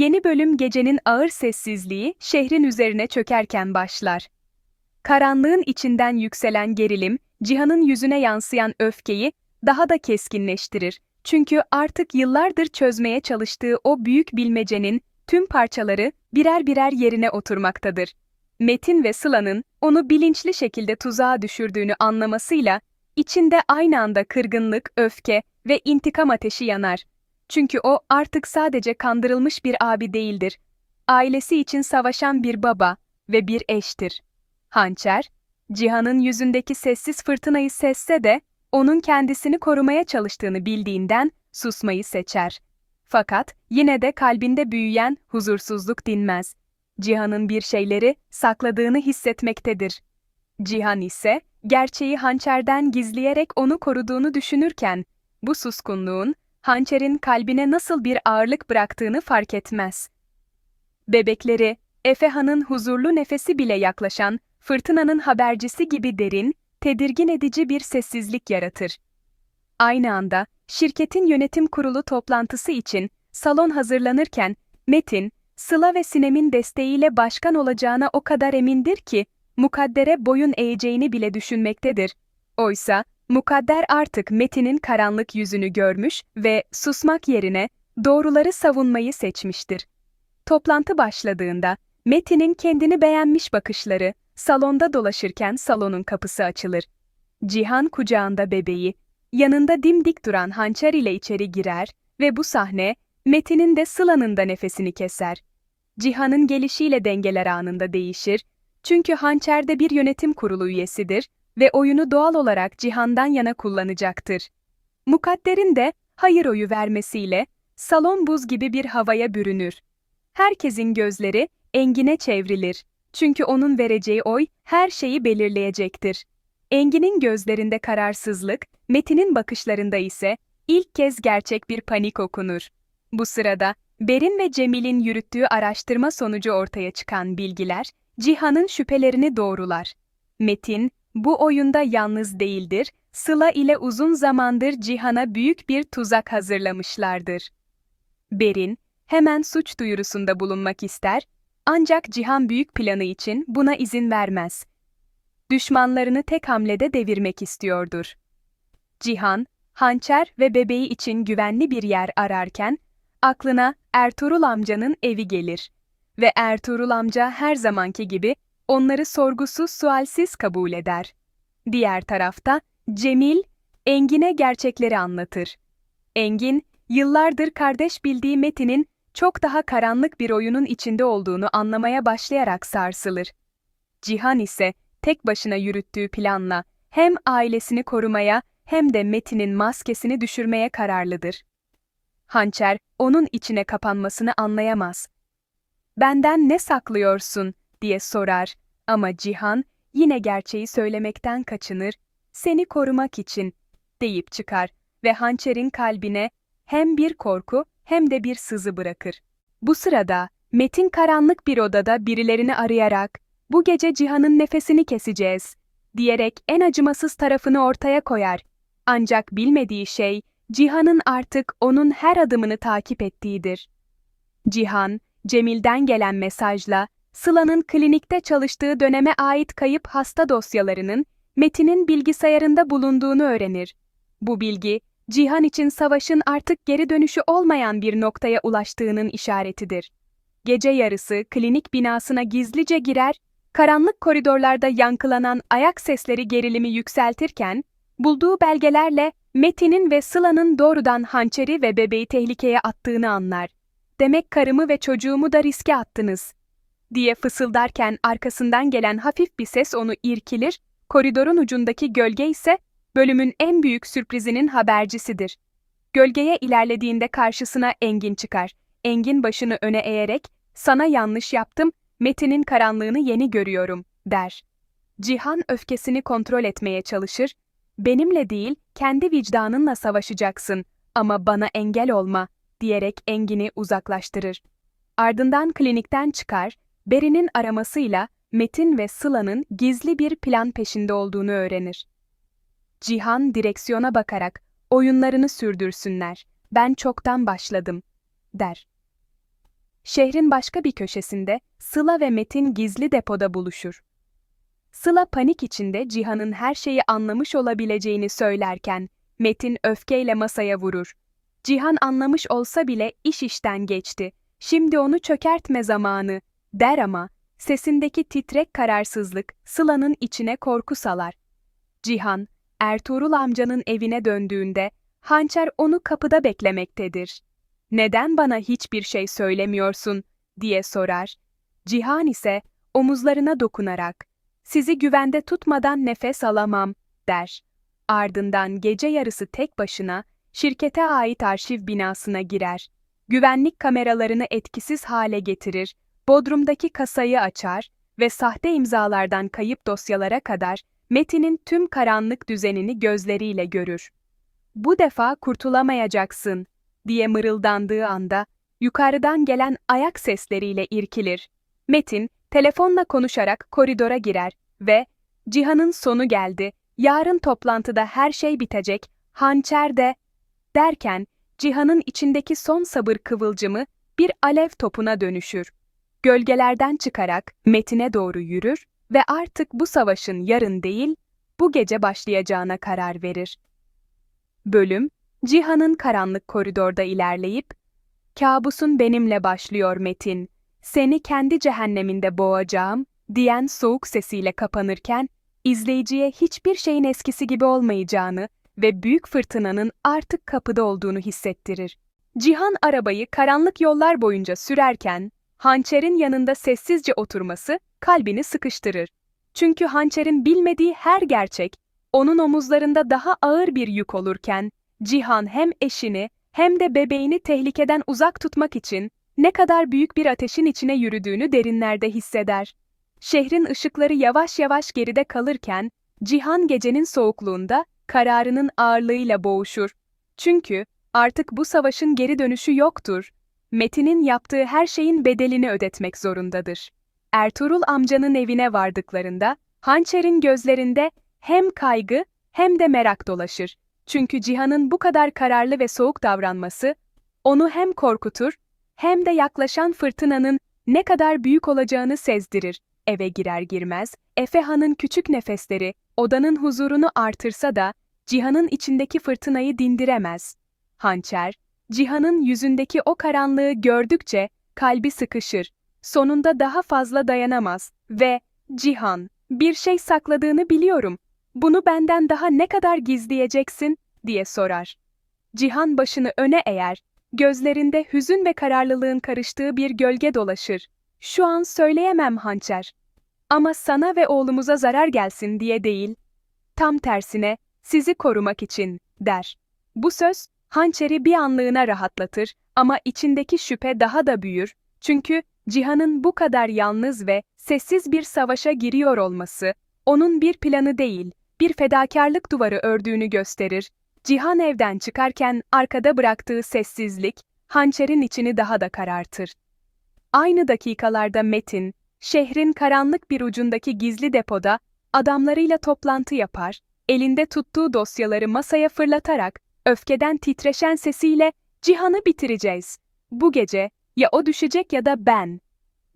Yeni bölüm gecenin ağır sessizliği şehrin üzerine çökerken başlar. Karanlığın içinden yükselen gerilim, Cihan'ın yüzüne yansıyan öfkeyi daha da keskinleştirir. Çünkü artık yıllardır çözmeye çalıştığı o büyük bilmecenin tüm parçaları birer birer yerine oturmaktadır. Metin ve Sıla'nın onu bilinçli şekilde tuzağa düşürdüğünü anlamasıyla içinde aynı anda kırgınlık, öfke ve intikam ateşi yanar. Çünkü o artık sadece kandırılmış bir abi değildir. Ailesi için savaşan bir baba ve bir eştir. Hançer, Cihan'ın yüzündeki sessiz fırtınayı sesse de onun kendisini korumaya çalıştığını bildiğinden susmayı seçer. Fakat yine de kalbinde büyüyen huzursuzluk dinmez. Cihan'ın bir şeyleri sakladığını hissetmektedir. Cihan ise gerçeği hançerden gizleyerek onu koruduğunu düşünürken bu suskunluğun hançerin kalbine nasıl bir ağırlık bıraktığını fark etmez. Bebekleri, Efehan'ın huzurlu nefesi bile yaklaşan fırtınanın habercisi gibi derin, tedirgin edici bir sessizlik yaratır. Aynı anda şirketin yönetim kurulu toplantısı için salon hazırlanırken Metin, Sıla ve Sinem'in desteğiyle başkan olacağına o kadar emindir ki mukaddere boyun eğeceğini bile düşünmektedir. Oysa mukadder artık Metin'in karanlık yüzünü görmüş ve susmak yerine doğruları savunmayı seçmiştir. Toplantı başladığında Metin'in kendini beğenmiş bakışları salonda dolaşırken salonun kapısı açılır. Cihan kucağında bebeği, yanında dimdik duran hançer ile içeri girer ve bu sahne Metin'in de Sıla'nın da nefesini keser. Cihan'ın gelişiyle dengeler anında değişir, çünkü hançer de bir yönetim kurulu üyesidir ve oyunu doğal olarak Cihan'dan yana kullanacaktır. Mukadder'in de hayır oyu vermesiyle salon buz gibi bir havaya bürünür. Herkesin gözleri Engin'e çevrilir. Çünkü onun vereceği oy her şeyi belirleyecektir. Engin'in gözlerinde kararsızlık, Metin'in bakışlarında ise ilk kez gerçek bir panik okunur. Bu sırada Berin ve Cemil'in yürüttüğü araştırma sonucu ortaya çıkan bilgiler, Cihan'ın şüphelerini doğrular. Metin, bu oyunda yalnız değildir, Sıla ile uzun zamandır Cihan'a büyük bir tuzak hazırlamışlardır. Berin, hemen suç duyurusunda bulunmak ister, ancak Cihan büyük planı için buna izin vermez. Düşmanlarını tek hamlede devirmek istiyordur. Cihan, hançer ve bebeği için güvenli bir yer ararken, aklına Ertuğrul amcanın evi gelir. Ve Ertuğrul amca her zamanki gibi onları sorgusuz sualsiz kabul eder. Diğer tarafta Cemil, Engin'e gerçekleri anlatır. Engin, yıllardır kardeş bildiği Metin'in çok daha karanlık bir oyunun içinde olduğunu anlamaya başlayarak sarsılır. Cihan ise tek başına yürüttüğü planla hem ailesini korumaya hem de Metin'in maskesini düşürmeye kararlıdır. Hançer, onun içine kapanmasını anlayamaz. Benden ne saklıyorsun diye sorar ama Cihan yine gerçeği söylemekten kaçınır, seni korumak için deyip çıkar ve hançerin kalbine hem bir korku hem de bir sızı bırakır. Bu sırada Metin karanlık bir odada birilerini arayarak bu gece Cihan'ın nefesini keseceğiz diyerek en acımasız tarafını ortaya koyar. Ancak bilmediği şey Cihan'ın artık onun her adımını takip ettiğidir. Cihan, Cemil'den gelen mesajla Sıla'nın klinikte çalıştığı döneme ait kayıp hasta dosyalarının Metin'in bilgisayarında bulunduğunu öğrenir. Bu bilgi, Cihan için savaşın artık geri dönüşü olmayan bir noktaya ulaştığının işaretidir. Gece yarısı klinik binasına gizlice girer, karanlık koridorlarda yankılanan ayak sesleri gerilimi yükseltirken, bulduğu belgelerle Metin'in ve Sıla'nın doğrudan hançeri ve bebeği tehlikeye attığını anlar. Demek karımı ve çocuğumu da riske attınız. Diye fısıldarken arkasından gelen hafif bir ses onu irkilir, koridorun ucundaki gölge ise bölümün en büyük sürprizinin habercisidir. Gölgeye ilerlediğinde karşısına Engin çıkar. Engin başını öne eğerek, sana yanlış yaptım, Metin'in karanlığını yeni görüyorum, der. Cihan öfkesini kontrol etmeye çalışır, benimle değil, kendi vicdanınla savaşacaksın ama bana engel olma, diyerek Engin'i uzaklaştırır. Ardından klinikten çıkar, Beri'nin aramasıyla Metin ve Sıla'nın gizli bir plan peşinde olduğunu öğrenir. Cihan direksiyona bakarak, oyunlarını sürdürsünler, ben çoktan başladım, der. şehrin başka bir köşesinde Sıla ve Metin gizli depoda buluşur. Sıla panik içinde Cihan'ın her şeyi anlamış olabileceğini söylerken, Metin öfkeyle masaya vurur. Cihan anlamış olsa bile iş işten geçti. Şimdi onu çökertme zamanı, der ama, sesindeki titrek kararsızlık Sıla'nın içine korku salar. Cihan, Ertuğrul amcanın evine döndüğünde, hançer onu kapıda beklemektedir. Neden bana hiçbir şey söylemiyorsun, diye sorar. Cihan ise, omuzlarına dokunarak, sizi güvende tutmadan nefes alamam, der. Ardından gece yarısı tek başına, şirkete ait arşiv binasına girer. Güvenlik kameralarını etkisiz hale getirir, Bodrum'daki kasayı açar ve sahte imzalardan kayıp dosyalara kadar Metin'in tüm karanlık düzenini gözleriyle görür. Bu defa kurtulamayacaksın, diye mırıldandığı anda, yukarıdan gelen ayak sesleriyle irkilir. Metin, telefonla konuşarak koridora girer ve Cihan'ın sonu geldi, yarın toplantıda her şey bitecek, hançer de, derken Cihan'ın içindeki son sabır kıvılcımı bir alev topuna dönüşür. Gölgelerden çıkarak Metin'e doğru yürür ve artık bu savaşın yarın değil, bu gece başlayacağına karar verir. Bölüm, Cihan'ın karanlık koridorda ilerleyip, Kabusun benimle başlıyor Metin, seni kendi cehenneminde boğacağım, diyen soğuk sesiyle kapanırken, izleyiciye hiçbir şeyin eskisi gibi olmayacağını ve büyük fırtınanın artık kapıda olduğunu hissettirir. Cihan arabayı karanlık yollar boyunca sürerken, hançerin yanında sessizce oturması kalbini sıkıştırır. Çünkü hançerin bilmediği her gerçek, onun omuzlarında daha ağır bir yük olurken, Cihan hem eşini hem de bebeğini tehlikeden uzak tutmak için ne kadar büyük bir ateşin içine yürüdüğünü derinlerde hisseder. Şehrin ışıkları yavaş yavaş geride kalırken, Cihan gecenin soğukluğunda kararının ağırlığıyla boğuşur. Çünkü artık bu savaşın geri dönüşü yoktur. Metin'in yaptığı her şeyin bedelini ödetmek zorundadır. Ertuğrul amcanın evine vardıklarında, Hançer'in gözlerinde hem kaygı hem de merak dolaşır. Çünkü Cihan'ın bu kadar kararlı ve soğuk davranması, onu hem korkutur, hem de yaklaşan fırtınanın ne kadar büyük olacağını sezdirir. Eve girer girmez, Efe Han'ın küçük nefesleri, odanın huzurunu artırsa da, Cihan'ın içindeki fırtınayı dindiremez. Hançer, Cihan'ın yüzündeki o karanlığı gördükçe, kalbi sıkışır. Sonunda daha fazla dayanamaz ve, Cihan, bir şey sakladığını biliyorum. Bunu benden daha ne kadar gizleyeceksin, diye sorar. Cihan başını öne eğer, gözlerinde hüzün ve kararlılığın karıştığı bir gölge dolaşır. Şu an söyleyemem hançer. Ama sana ve oğlumuza zarar gelsin diye değil. Tam tersine, sizi korumak için, der. Bu söz, hançeri bir anlığına rahatlatır ama içindeki şüphe daha da büyür. Çünkü Cihan'ın bu kadar yalnız ve sessiz bir savaşa giriyor olması, onun bir planı değil, bir fedakarlık duvarı ördüğünü gösterir. Cihan evden çıkarken arkada bıraktığı sessizlik, hançerin içini daha da karartır. Aynı dakikalarda Metin, şehrin karanlık bir ucundaki gizli depoda adamlarıyla toplantı yapar, elinde tuttuğu dosyaları masaya fırlatarak, öfkeden titreşen sesiyle Cihan'ı bitireceğiz. Bu gece ya o düşecek ya da ben.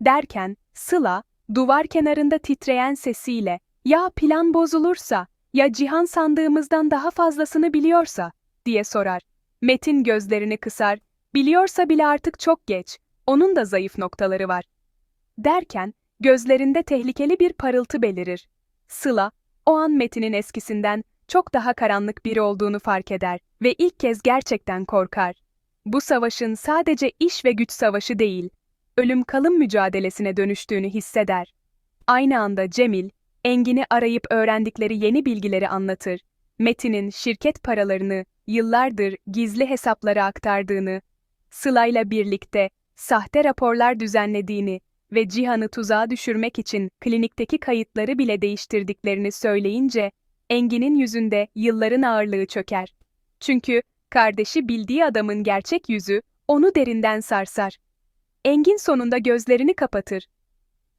Derken Sıla, duvar kenarında titreyen sesiyle, ya plan bozulursa, ya Cihan sandığımızdan daha fazlasını biliyorsa, diye sorar. Metin gözlerini kısar, biliyorsa bile artık çok geç, onun da zayıf noktaları var. Derken, gözlerinde tehlikeli bir parıltı belirir. Sıla, o an Metin'in eskisinden çok daha karanlık biri olduğunu fark eder ve ilk kez gerçekten korkar. Bu savaşın sadece iş ve güç savaşı değil, ölüm kalım mücadelesine dönüştüğünü hisseder. Aynı anda Cemil, Engin'i arayıp öğrendikleri yeni bilgileri anlatır. Metin'in şirket paralarını yıllardır gizli hesaplara aktardığını, Sıla'yla birlikte sahte raporlar düzenlediğini ve Cihan'ı tuzağa düşürmek için klinikteki kayıtları bile değiştirdiklerini söyleyince, Engin'in yüzünde yılların ağırlığı çöker. Çünkü kardeşi bildiği adamın gerçek yüzü onu derinden sarsar. Engin sonunda gözlerini kapatır.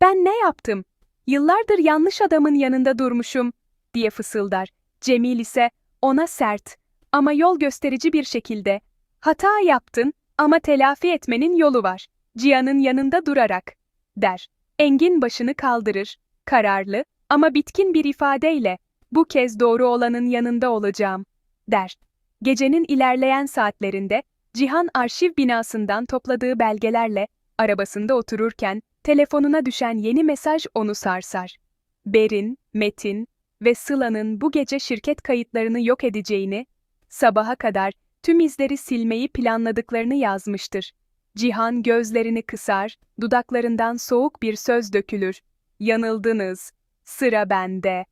Ben ne yaptım? Yıllardır yanlış adamın yanında durmuşum, diye fısıldar. Cemil ise ona sert ama yol gösterici bir şekilde, hata yaptın ama telafi etmenin yolu var, Cihan'ın yanında durarak, der. Engin başını kaldırır, kararlı ama bitkin bir ifadeyle, bu kez doğru olanın yanında olacağım, der. Gecenin ilerleyen saatlerinde, Cihan arşiv binasından topladığı belgelerle, arabasında otururken, telefonuna düşen yeni mesaj onu sarsar. Berin, Metin ve Sıla'nın bu gece şirket kayıtlarını yok edeceğini, sabaha kadar tüm izleri silmeyi planladıklarını yazmıştır. Cihan gözlerini kısar, dudaklarından soğuk bir söz dökülür. Yanıldınız, sıra bende.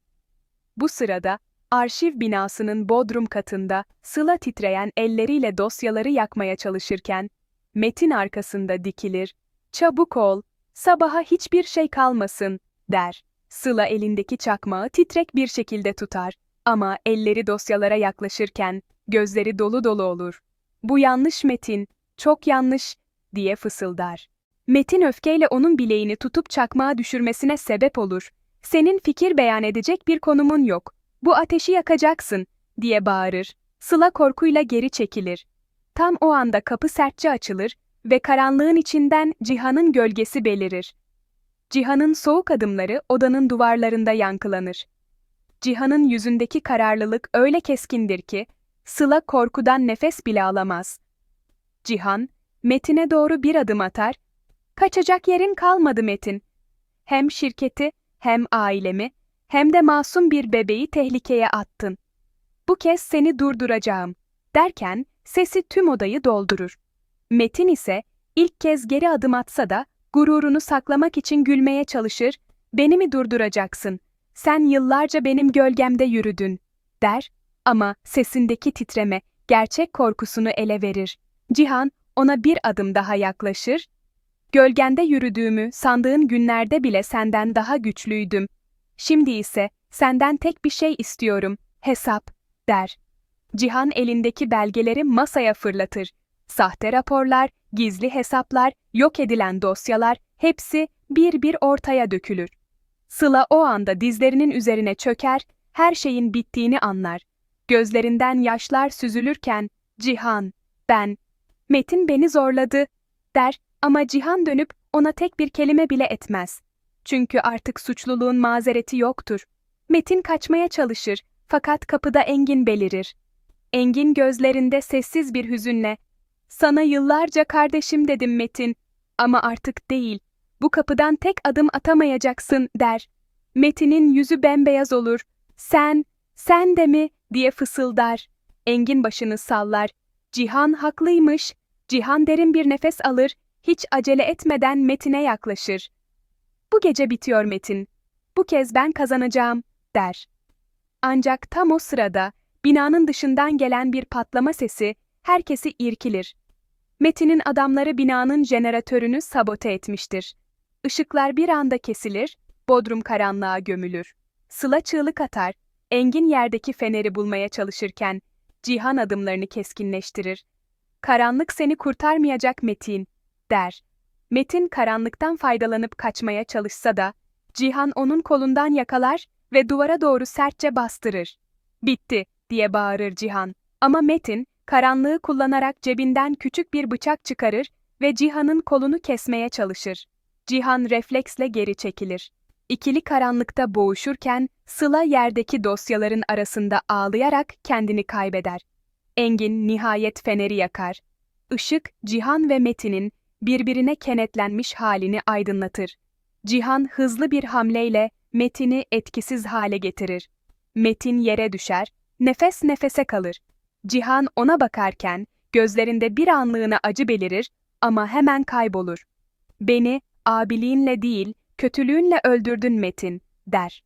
Bu sırada, arşiv binasının bodrum katında, Sıla titreyen elleriyle dosyaları yakmaya çalışırken, Metin arkasında dikilir, çabuk ol, sabaha hiçbir şey kalmasın, der. Sıla elindeki çakmağı titrek bir şekilde tutar ama elleri dosyalara yaklaşırken gözleri dolu dolu olur. Bu yanlış Metin, çok yanlış, diye fısıldar. Metin öfkeyle onun bileğini tutup çakmağı düşürmesine sebep olur. Senin fikir beyan edecek bir konumun yok. Bu ateşi yakacaksın, diye bağırır. Sıla korkuyla geri çekilir. Tam o anda kapı sertçe açılır ve karanlığın içinden Cihan'ın gölgesi belirir. Cihan'ın soğuk adımları odanın duvarlarında yankılanır. Cihan'ın yüzündeki kararlılık öyle keskindir ki, Sıla korkudan nefes bile alamaz. Cihan, Metin'e doğru bir adım atar. Kaçacak yerin kalmadı Metin. Hem şirketi, hem ailemi, hem de masum bir bebeği tehlikeye attın. Bu kez seni durduracağım, derken sesi tüm odayı doldurur. Metin ise ilk kez geri adım atsa da gururunu saklamak için gülmeye çalışır, beni mi durduracaksın? Sen yıllarca benim gölgemde yürüdün, der ama sesindeki titreme gerçek korkusunu ele verir. Cihan ona bir adım daha yaklaşır. Gölgende yürüdüğümü sandığın günlerde bile senden daha güçlüydüm. Şimdi ise senden tek bir şey istiyorum, hesap, der. Cihan elindeki belgeleri masaya fırlatır. Sahte raporlar, gizli hesaplar, yok edilen dosyalar hepsi bir bir ortaya dökülür. Sıla o anda dizlerinin üzerine çöker, her şeyin bittiğini anlar. Gözlerinden yaşlar süzülürken, Cihan, ben, Metin beni zorladı, der ama Cihan dönüp ona tek bir kelime bile etmez. Çünkü artık suçluluğun mazereti yoktur. Metin kaçmaya çalışır fakat kapıda Engin belirir. Engin gözlerinde sessiz bir hüzünle, sana yıllarca kardeşim dedim Metin ama artık değil, bu kapıdan tek adım atamayacaksın der. Metin'in yüzü bembeyaz olur. Sen, sen de mi diye fısıldar. Engin başını sallar. Cihan haklıymış. Cihan derin bir nefes alır, hiç acele etmeden Metin'e yaklaşır. Bu gece bitiyor Metin. Bu kez ben kazanacağım, der. Ancak tam o sırada binanın dışından gelen bir patlama sesi herkesi irkilir. Metin'in adamları binanın jeneratörünü sabote etmiştir. Işıklar bir anda kesilir, bodrum karanlığa gömülür. Sıla çığlık atar, Engin yerdeki feneri bulmaya çalışırken Cihan adımlarını keskinleştirir. Karanlık seni kurtarmayacak Metin, der. Metin karanlıktan faydalanıp kaçmaya çalışsa da, Cihan onun kolundan yakalar ve duvara doğru sertçe bastırır. Bitti, diye bağırır Cihan. Ama Metin, karanlığı kullanarak cebinden küçük bir bıçak çıkarır ve Cihan'ın kolunu kesmeye çalışır. Cihan refleksle geri çekilir. İkili karanlıkta boğuşurken Sıla yerdeki dosyaların arasında ağlayarak kendini kaybeder. Engin nihayet feneri yakar. Işık, Cihan ve Metin'in birbirine kenetlenmiş halini aydınlatır. Cihan hızlı bir hamleyle Metin'i etkisiz hale getirir. Metin yere düşer, nefes nefese kalır. Cihan ona bakarken gözlerinde bir anlığına acı belirir ama hemen kaybolur. Beni abiliğinle değil, kötülüğünle öldürdün Metin, der.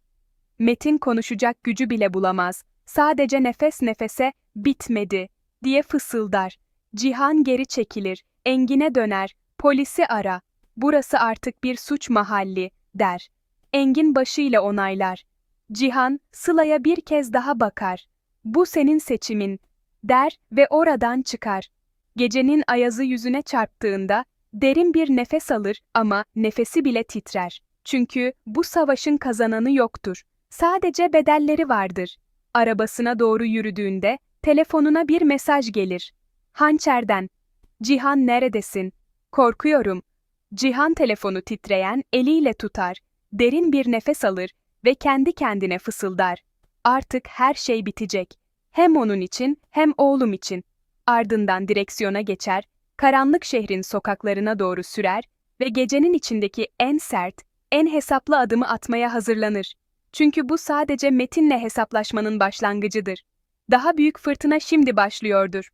Metin konuşacak gücü bile bulamaz. Sadece nefes nefese bitmedi diye fısıldar. Cihan geri çekilir, Engin'e döner, polisi ara. Burası artık bir suç mahalli, der. Engin başıyla onaylar. Cihan, Sıla'ya bir kez daha bakar. Bu senin seçimin, der ve oradan çıkar. Gecenin ayazı yüzüne çarptığında derin bir nefes alır ama nefesi bile titrer. Çünkü bu savaşın kazananı yoktur. Sadece bedelleri vardır. Arabasına doğru yürüdüğünde telefonuna bir mesaj gelir. Hançer'den. Cihan neredesin? Korkuyorum. Cihan telefonu titreyen eliyle tutar, derin bir nefes alır ve kendi kendine fısıldar. Artık her şey bitecek. Hem onun için hem oğlum için. Ardından direksiyona geçer, karanlık şehrin sokaklarına doğru sürer ve gecenin içindeki en sert, en hesaplı adımı atmaya hazırlanır. Çünkü bu sadece Metin'le hesaplaşmanın başlangıcıdır. Daha büyük fırtına şimdi başlıyordur.